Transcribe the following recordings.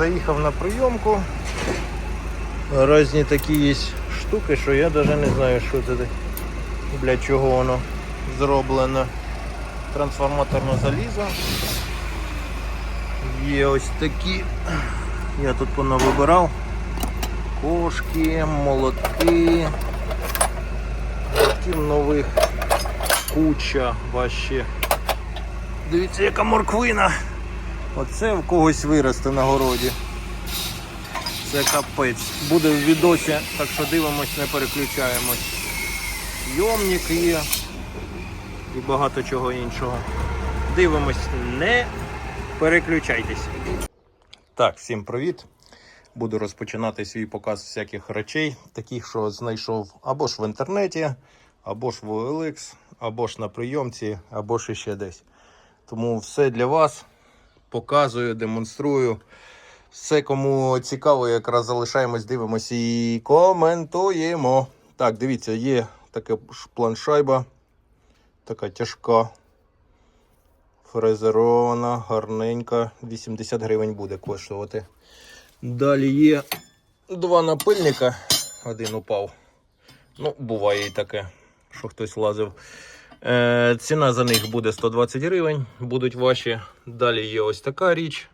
заїхав на прийомку. Різні такі є штуки, що я навіть не знаю, що це для чого воно зроблено. Трансформаторне залізо. Є ось такі. Я тут понавибирав. Кошки, молотки. Молотків нових куча ваші. Дивіться, яка морквина. Оце в когось виросте на городі. Це капець. Буде в відосі, так що дивимось, не переключаємось. Йомник є і багато чого іншого. Дивимось, не переключайтесь. Так, всім привіт. Буду розпочинати свій показ всяких речей, таких, що знайшов або ж в інтернеті, або ж в OLX, або ж на прийомці, або ж іще десь. Тому все для вас показую, демонструю. Все, кому цікаво, якраз залишаємось, дивимося і коментуємо. Так, дивіться, є така планшайба, така тяжка, фрезерована, гарненька, 80 гривень буде коштувати. Далі є два напильника, один упав. Ну, буває і таке, що хтось лазив. Е, ціна за них буде 120 гривень, будуть ваші. Далі є ось така річ.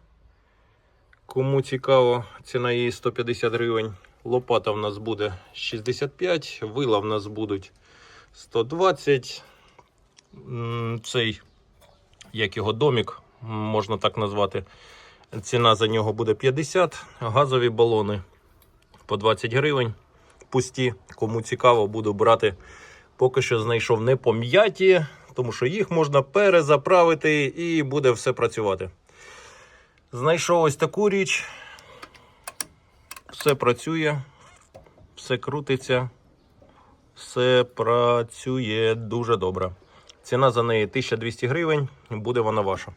Кому цікаво, ціна її 150 гривень. Лопата в нас буде 65, вила в нас будуть 120. Цей, як його домік, можна так назвати. Ціна за нього буде 50. Газові балони по 20 гривень. Пусті. Кому цікаво, буду брати. Поки що знайшов не пом'яті, тому що їх можна перезаправити і буде все працювати. Знайшов ось таку річ. Все працює, все крутиться, все працює дуже добре. Ціна за неї 1200 гривень, буде вона ваша.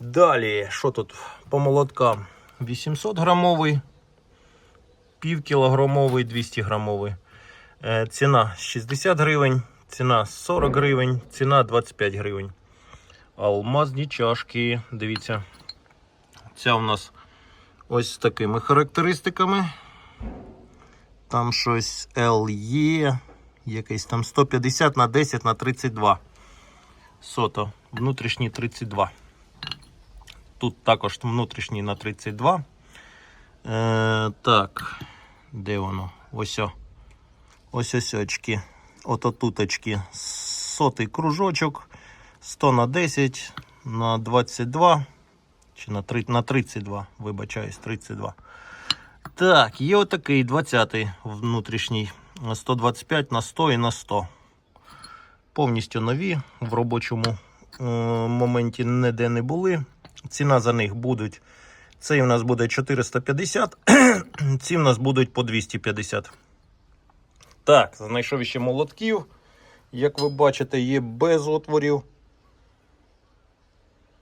Далі, що тут по молоткам? 800 грамовий, півкілограмовий, 200 грамовий. Е, Ціна 60 гривень, ціна 40 гривень, ціна 25 гривень. Алмазні чашки, дивіться. Ця у нас ось з такими характеристиками. Там щось LE, якийсь там 150 на 10 на 32. Сото, внутрішній 32. Тут також внутрішній на 32. Е, так, де воно? Ось. о. Ось ось очки. Ото тут. Сотий кружочок. 100 на 10 на 22. Чи на, 3, на 32, вибачаюсь, 32. Так, є отакий 20-й внутрішній. 125 на 100 і на 100. Повністю нові. В робочому е, моменті ніде не були. Ціна за них будуть. Цей у нас буде 450, ці в нас будуть по 250. Так, знайшов ще молотків. Як ви бачите, є без отворів.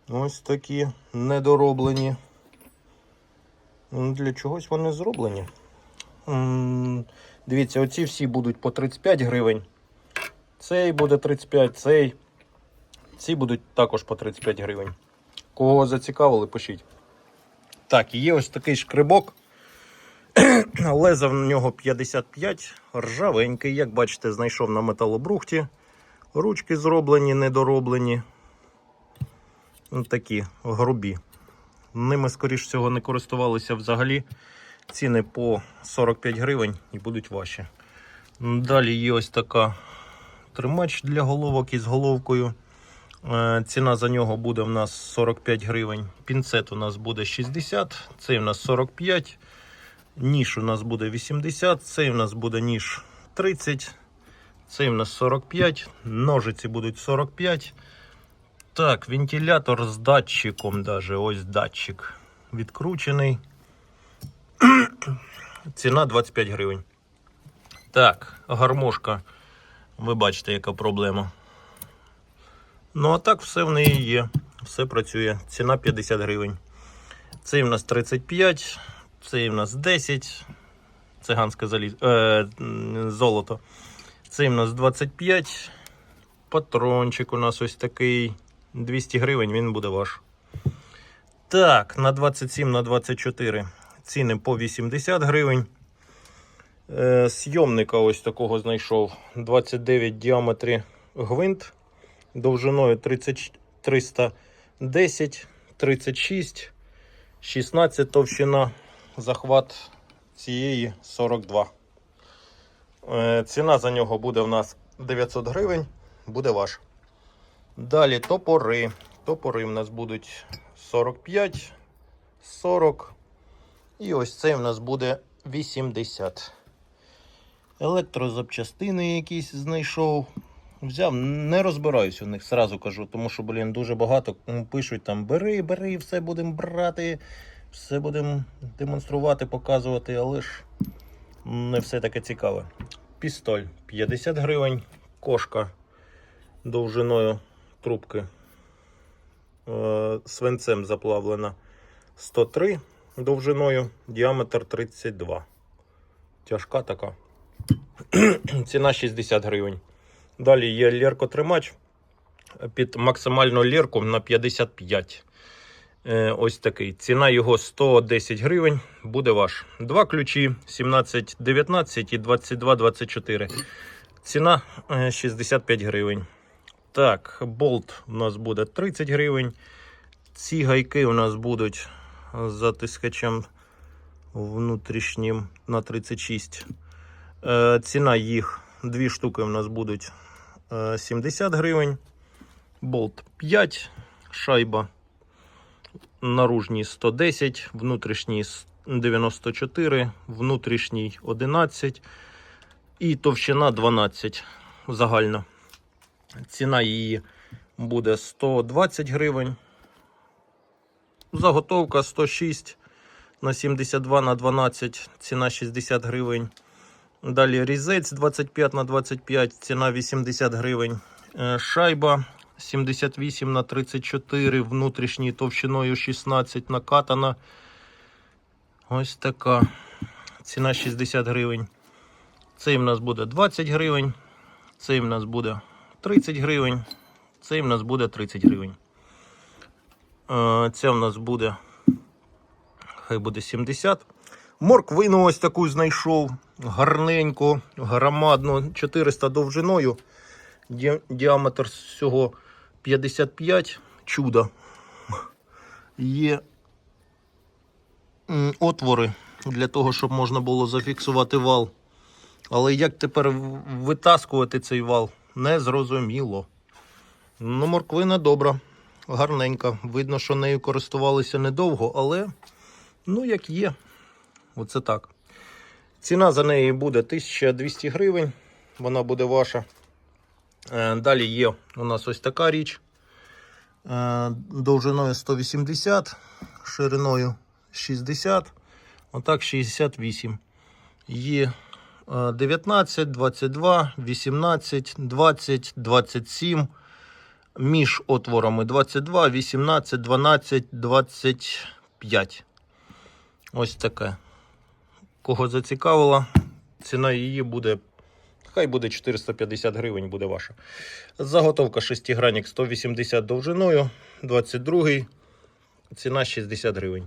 Ось такі недороблені. Ну, Для чогось вони зроблені. Дивіться, оці всі будуть по 35 гривень. Цей буде 35, цей. Ці будуть також по 35 гривень. Кого зацікавили, пишіть. Так, є ось такий шкрибок. Леза в нього 55, ржавенький, як бачите, знайшов на металобрухті. Ручки зроблені, недороблені. Ну, такі грубі. Ними, скоріш всього, не користувалися взагалі. Ціни по 45 гривень і будуть ваші. Далі є ось така тримач для головок із головкою. Е, Ціна за нього буде в нас 45 гривень. Пінцет у нас буде 60, цей у нас 45. Ніж у нас буде 80, цей у нас буде ніж 30, цей у нас 45, ножиці будуть 45. Так, вентилятор з датчиком, даже ось датчик відкручений. Ціна 25 гривень. Так, гармошка. Ви бачите, яка проблема. Ну, а так все в неї є. Все працює. Ціна 50 гривень. Цей в нас 35, цей в нас 10. Циганське заліз... е, золото. Цей в нас 25. Патрончик у нас ось такий. 200 гривень він буде ваш. Так, на 27, на 24 ціни по 80 гривень. Е, Сйомника ось такого знайшов. 29 в діаметрі гвинт. Довжиною 30, 310, 36, 16 товщина. Захват цієї 42. Е, Ціна за нього буде в нас 900 гривень. Буде ваш. Далі топори. Топори в нас будуть 45, 40. І ось цей в нас буде 80. Електрозапчастини якісь знайшов. Взяв, не розбираюсь у них, сразу кажу, тому що, блін, дуже багато пишуть там бери, бери, все будемо брати, все будемо демонструвати, показувати, але ж не все таке цікаве. Пістоль 50 гривень, кошка довжиною трубки е, свинцем заплавлена 103 довжиною, діаметр 32. Тяжка така. Ціна 60 гривень. Далі є лєркотримач під максимальну лєрку на 55. Е, ось такий. Ціна його 110 гривень. Буде ваш. Два ключі 17, 19 і 22, 24. Ціна е, 65 гривень. Так, болт у нас буде 30 гривень. Ці гайки у нас будуть з затискачем внутрішнім на 36. Е, ціна їх дві штуки у нас будуть е, 70 гривень. Болт 5, шайба наружній 110, внутрішній 94, внутрішній 11 і товщина 12 загальна. Ціна її буде 120 гривень. Заготовка 106 на 72 на 12, ціна 60 гривень. Далі різець 25 на 25, ціна 80 гривень. Е, Шайба 78 на 34, внутрішній товщиною 16 накатана. Ось така. Ціна 60 гривень. Цей в нас буде 20 гривень. Цей в нас буде 30 гривень. Цей в нас буде 30 гривень. Е, Ця в нас буде. Хай буде 70. Морквину ось таку знайшов. Гарненьку, громадну, 400 довжиною. Діаметр всього 55. Чудо. Є отвори для того, щоб можна було зафіксувати вал. Але як тепер витаскувати цей вал? Не зрозуміло. Ну, морквина добра, гарненька. Видно, що нею користувалися недовго, але ну як є. Оце так. Ціна за неї буде 1200 гривень. Вона буде ваша. Е, Далі є у нас ось така річ. Е, Довжиною 180, шириною 60, отак 68. Є е, 19, 22, 18, 20, 27. Між отворами 22, 18, 12, 25. Ось таке. Кого зацікавило, ціна її буде. Хай буде 450 гривень, буде ваша. Заготовка шестигранник 180 довжиною, 22 ціна 60 гривень.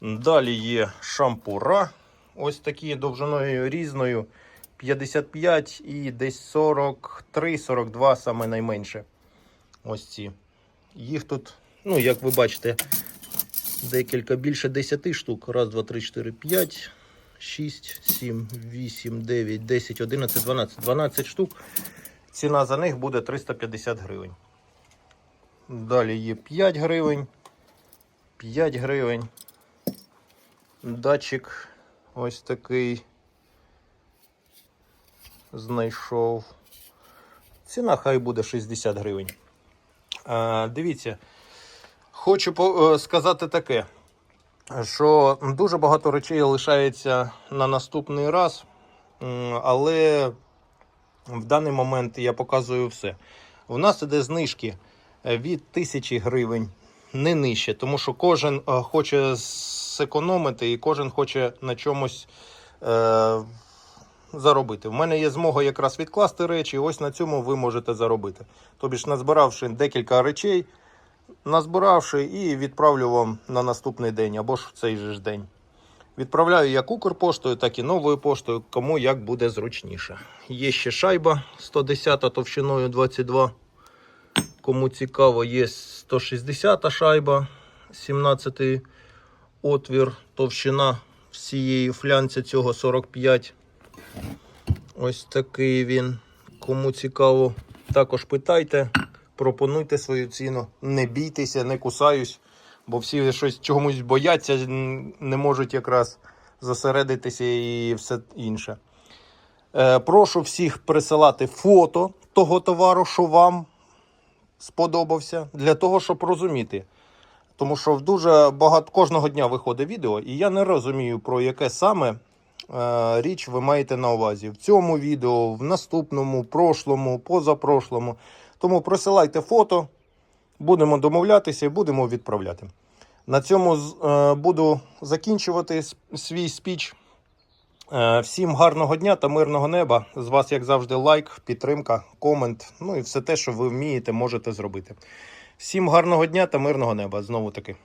Далі є шампура. Ось такі довжиною різною 55 і десь 43-42 саме найменше. Ось ці. Їх тут, ну, як ви бачите, декілька більше 10 штук. Раз, два, три, чотири, п'ять, 6, 7, 8, 9, 10, 11, 12. 12 штук. Ціна за них буде 350 гривень. Далі є 5 гривень, 5 гривень. Датчик ось такий знайшов. Ціна хай буде 60 гривень. А, дивіться, хочу е, сказати таке, що дуже багато речей лишається на наступний раз, але в даний момент я показую все. У нас іде знижки е, від 1000 гривень, не нижче, тому що кожен е, хоче зекономити і кожен хоче на чомусь е, заробити. В мене є змога якраз відкласти речі, ось на цьому ви можете заробити. Тобі назбиравши декілька речей, назбиравши, і відправлю вам на наступний день або ж в цей же ж день. Відправляю як Укрпоштою, так і новою поштою, кому як буде зручніше. Є ще шайба 110 товщиною 22. Кому цікаво, є 160 шайба, 17 отвір, товщина всієї флянці цього 45. Ось такий він. Кому цікаво, також питайте, пропонуйте свою ціну. Не бійтеся, не кусаюсь, бо всі щось чомусь бояться, не можуть якраз зосередитися і все інше. Е, прошу всіх присилати фото того товару, що вам сподобався, для того, щоб розуміти. Тому що дуже багато кожного дня виходить відео, і я не розумію, про яке саме е, річ ви маєте на увазі в цьому відео, в наступному, прошлому, позапрошлому. Тому присилайте фото, будемо домовлятися і будемо відправляти. На цьому е, буду закінчувати свій спіч. Е, Всім гарного дня та мирного неба. З вас, як завжди, лайк, підтримка, комент. Ну і все те, що ви вмієте, можете зробити. Всім гарного дня та мирного неба. Знову таки.